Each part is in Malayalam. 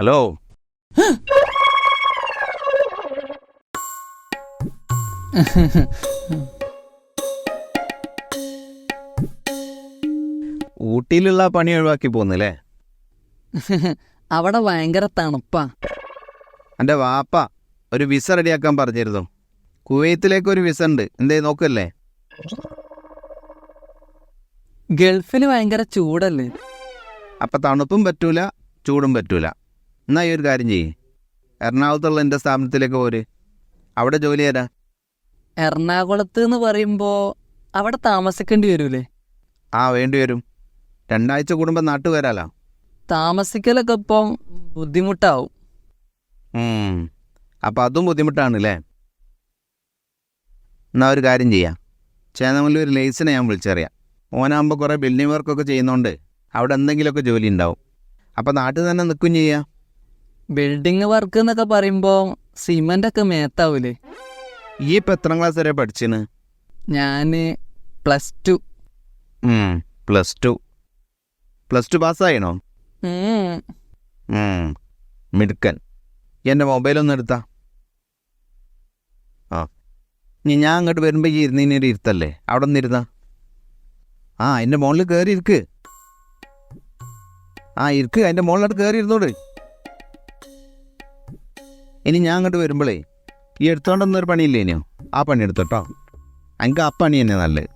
ഹലോ ഊട്ടിയിലുള്ള പണി ഒഴിവാക്കി പോന്നില്ലേ അവിടെ ഭയങ്കര തണുപ്പാ. എന്റെ വാപ്പ ഒരു വിസ റെഡിയാക്കാൻ പറഞ്ഞിരുന്നു. കുവൈത്തിലേക്ക് ഒരു വിസ ഉണ്ട്. എന്തേ നോക്കല്ലേ? ഗൾഫിൽ ഭയങ്കര ചൂടല്ലേ? അപ്പൊ തണുപ്പും പറ്റൂല ചൂടും പറ്റൂല. എന്നാ ഈ ഒരു കാര്യം ചെയ്യേ. എറണാകുളത്തുള്ള എന്റെ സ്ഥാപനത്തിലേക്ക് പോര്. അവിടെ ജോലി തരാം എറണാകുളത്ത് എന്ന് പറയുമ്പോൾ അവിടെ താമസിക്കേണ്ടി വരൂലേ? ആ വേണ്ടി വരും. രണ്ടാഴ്ച കൂടുമ്പോൾ നാട്ടു വരാലോ താമസിക്കലൊക്കെ ഇപ്പം ബുദ്ധിമുട്ടാവും. അപ്പം അതും ബുദ്ധിമുട്ടാണല്ലേ? എന്നാ ഒരു കാര്യം ചെയ്യാം. ചേന്നമല്ലി ഒരു ലേസിനെ ഞാൻ വിളിച്ചറിയാം. ഓനാകുമ്പോൾ കുറേ ബിൽഡിംഗ് വർക്കൊക്കെ ചെയ്യുന്നതുകൊണ്ട് അവിടെ എന്തെങ്കിലുമൊക്കെ ജോലി ഉണ്ടാവും. അപ്പം നാട്ടിൽ തന്നെ നിൽക്കും ചെയ്യാം. ബിൽഡിംഗ് വർക്ക് എന്നൊക്കെ പറയുമ്പോ സിമന്റ് ഒക്കെ മേത്താവൂലേ? ഈ ഇപ്പം എത്രാം ക്ലാസ് വരെ പഠിച്ചിന്? ഞാൻ plus two plus two plus two പാസ്സായണോ. മിടുക്കൻ. എന്റെ മൊബൈലൊന്നും എടുത്താ. ആ ഇനി ഞാൻ അങ്ങോട്ട് വരുമ്പോൾ ഈ ഇരുന്നതിനൊരു ഇരുത്തല്ലേ? അവിടെ ഒന്ന് ഇരുന്നാ. ആ എന്റെ മുകളിൽ കയറി ഇരിക്ക്. ആ ഇരിക്ക് അതിന്റെ മുകളിലോട്ട് കയറി ഇരുന്നോട്. ഇനി ഞാൻ അങ്ങോട്ട് വരുമ്പോഴേ ഈ എടുത്തോണ്ടൊന്നൊരു പണിയില്ലേ ഇനിയോ? ആ പണി എടുത്തോട്ടോ. എനിക്ക് ആ പണി തന്നെ നല്ലത്.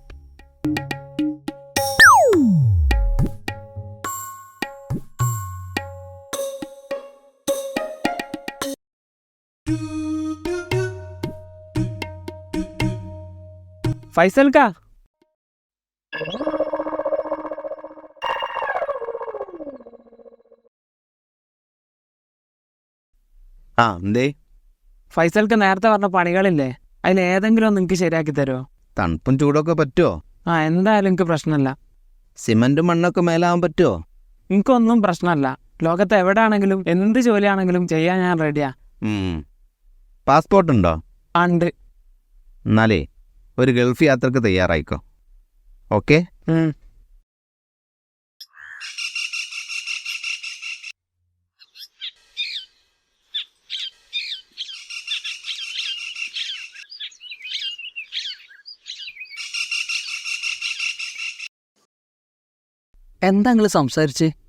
ഫൈസൽ ആ എന്തേ? ഫൈസൽക്ക് നേരത്തെ പറഞ്ഞ പണികളില്ലേ? അതിൽ ഏതെങ്കിലും നിങ്ങൾക്ക് ശരിയാക്കി തരുമോ തണുപ്പും ചൂടൊക്കെ പറ്റുമോ ആ എന്തായാലും എനിക്ക് പ്രശ്നമല്ല സിമന്റും മണ്ണൊക്കെ മേലാവാൻ പറ്റുമോ എനിക്കൊന്നും പ്രശ്നമല്ല ലോകത്ത് എവിടെ ആണെങ്കിലും എന്ത് ജോലിയാണെങ്കിലും ചെയ്യാൻ ഞാൻ റെഡിയാ പാസ്പോർട്ട് ഉണ്ടോ ഉണ്ട്. എന്നാലേ ഒരു ഗൾഫ് യാത്രയ്ക്ക് തയ്യാറായിക്കോ. ഓക്കെ? എന്താ നിങ്ങൾ സംസാരിച്ച്?